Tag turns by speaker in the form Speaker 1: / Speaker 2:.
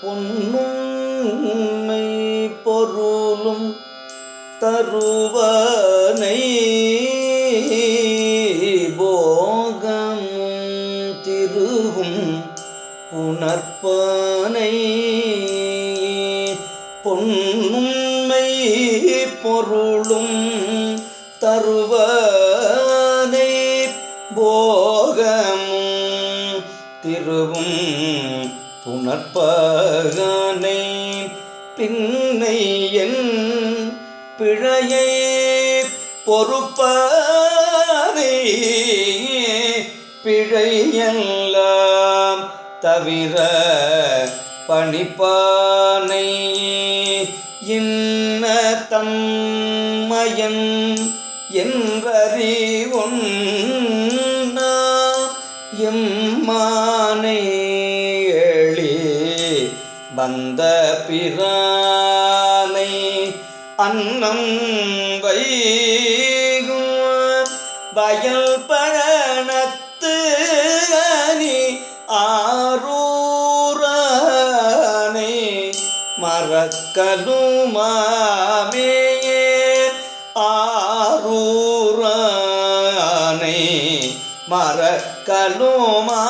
Speaker 1: பொன்னுண்மை பொருளும் தருவனை போகமும் திருவும் புணர்ப்பனை பொன்னுண்மை பொருளும் தருவனை போகமும் திருவும் புணர்ப்பகனை பின்னை என் பிழையை பொறுப்பதை பிழையெல்லாம் தவிர பணிப்பானை இன்ன தம்மயன் என்றறிவொன்னா எம்மானை எம்மானே வந்த பிரானை அன்னம் வைகும் வயல் பழனத்து அணி ஆரூரானை மறக்கலுமாமே ஆரூரானை மறக்கலுமா